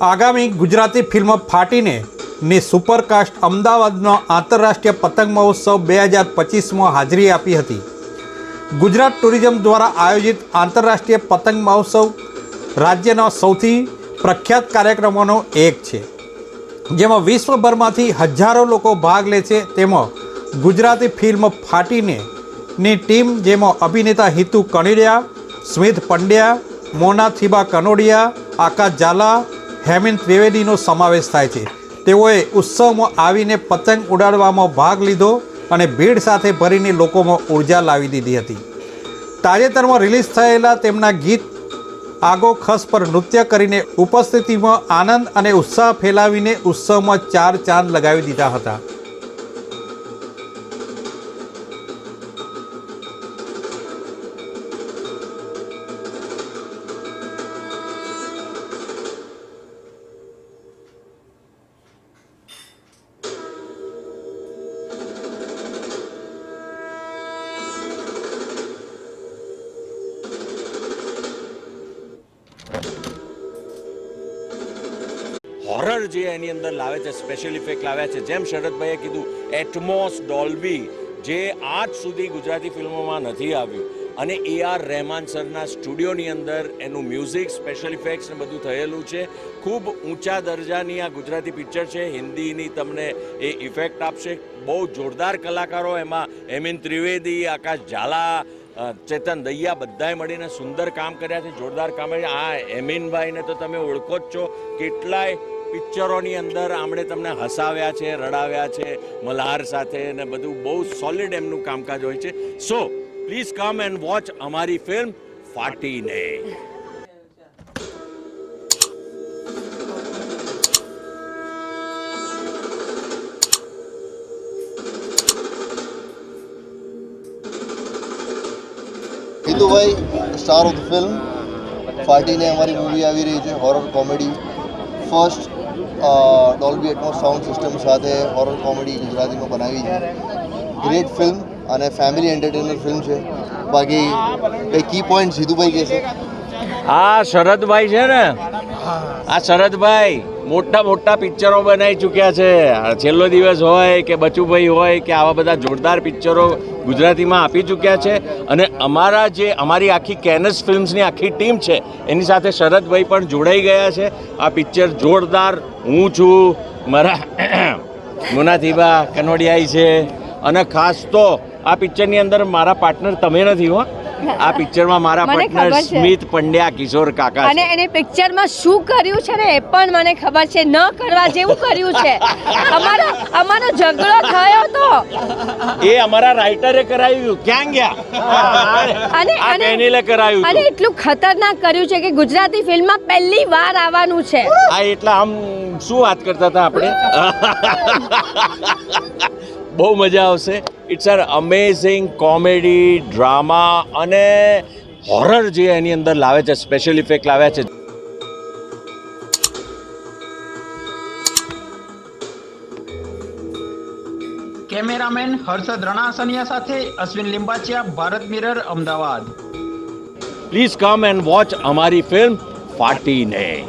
આગામી ગુજરાતી ફિલ્મ ફાટીને ની સુપરકાસ્ટ અમદાવાદનો આંતરરાષ્ટ્રીય પતંગ મહોત્સવ બે હજાર પચીસમાં હાજરી આપી હતી. ગુજરાત ટુરિઝમ દ્વારા આયોજિત આંતરરાષ્ટ્રીય પતંગ મહોત્સવ રાજ્યના સૌથી પ્રખ્યાત કાર્યક્રમોનો એક છે. જેમાં વિશ્વભરમાંથી હજારો લોકો ભાગ લે છે તેમાં ગુજરાતી ફિલ્મ ફાટીને ની ટીમ જેમાં અભિનેતા હિતુ કણીરિયા સ્મિત પંડ્યા, મોના થીબા કનોડિયા, આકાશ ઝાલા હેમિન ત્રિવેદીનો સમાવેશ થાય છે. તેઓએ ઉત્સવમાં આવીને પતંગ ઉડાડવામાં ભાગ લીધો અને ભીડ સાથે ભરીને લોકોમાં ઊર્જા લાવી દીધી હતી. તાજેતરમાં રિલીઝ થયેલા તેમના ગીત આગો ખસ પર નૃત્ય કરીને ઉપસ્થિતિમાં આનંદ અને ઉત્સાહ ફેલાવીને ઉત્સવમાં ચાર ચાંદ લગાવી દીધા હતા. હોરર જે એની અંદર લાવે છે સ્પેશિયલ ઇફેક્ટ લાવ્યા છે. જેમ શરદભાઈએ કીધું એટમોસ ડોલ્બી જે આજ સુધી ગુજરાતી ફિલ્મોમાં નથી આવ્યું. અને એ આર રહેમાન સરના સ્ટુડિયોની અંદર એનું મ્યુઝિક સ્પેશિયલ ઇફેક્ટ્સ ને બધું થયેલું છે. ખૂબ ઊંચા દરજાની આ ગુજરાતી પિક્ચર છે. હિન્દીની તમને એ ઇફેક્ટ આપશે. બહુ જોરદાર કલાકારો એમાં હેમિન ત્રિવેદી, આકાશ ઝાલા ચેતન દૈયા બધાએ મળીને સુંદર કામ કર્યા છે. જોરદાર કામ આ એમીનભાઈને તો તમે ઓળખો જ છો. કેટલાય પિક્ચરોની અંદર આમણે તમને હસાવ્યા છે, રડાવ્યા છે, મલ્હાર સાથે ને બધું બહુ સોલિડ એમનું કામકાજ હોય છે. So please come and watch અમારી film Faatine. Hitubhai star of film Faatine અમારી મૂવી આવી રહી છે horror comedy first Dolby Atmos sound system સાથે હોરર કોમેડી ગુજરાતીમાં બનાવી છે. ગ્રેટ ફિલ્મ અને ફેમિલી એન્ટરટેનમેન્ટ ફિલ્મ છે. બાકી બે કી પોઈન્ટ સીધુભાઈ કહેશે? આ શરદભાઈ છે ને? આ શરદભાઈ. મોટા મોટા પિક્ચરો બનાવી ચૂક્યા છે. છેલ્લો દિવસ હોય કે બચુભાઈ હોય કે આવા બધા જોરદાર પિક્ચરો ગુજરાતીમાં આપી ચૂક્યા છે અને અમારા જે, અમારી આખી કેનસ ફિલ્મ્સની આખી ટીમ છે, એની સાથે શરદભાઈ પણ જોડાઈ ગયા છે. આ પિક્ચર જોરદાર, હું છું, મારા મુનાથીબા કનોડિયાઈ છે. અને ખાસ તો આ પિક્ચરની અંદર મારા પાર્ટનર તમે નથી હો. આ પિક્ચરમાં મારા પાર્ટનર. સ્મિત પંડ્યા કિશોર કાકા અને. એને પિક્ચરમાં શું કર્યું છે ને એ પણ મને ખબર છે. ન કરવા જેવું કર્યું છે. અમારો અમારો ઝઘડો થયો તો. એ અમારા રાઇટરે કરાવ્યું. ક્યાં ગયા? અને અને કેનીલે કરાવ્યું અને એટલું ખતરનાક કર્યું છે કે ગુજરાતી ફિલ્મમાં પહેલી વાર આવવાનું છે. આ એટલે આમ શું વાત કરતા હતા આપણે? બહુ મજા આવશે. It's are amazing comedy drama અને હોરર જે એની અંદર લાવે છે સ્પેશિયલ ઇફેક્ટ લાવ્યા છે. કેમેરામેન હર્ષદ રણાસનિયા સાથે Ashwin Limbachiya Bharat mirror Ahmedabad. Please come and watch અમારી ફિલ્મ ફાટીને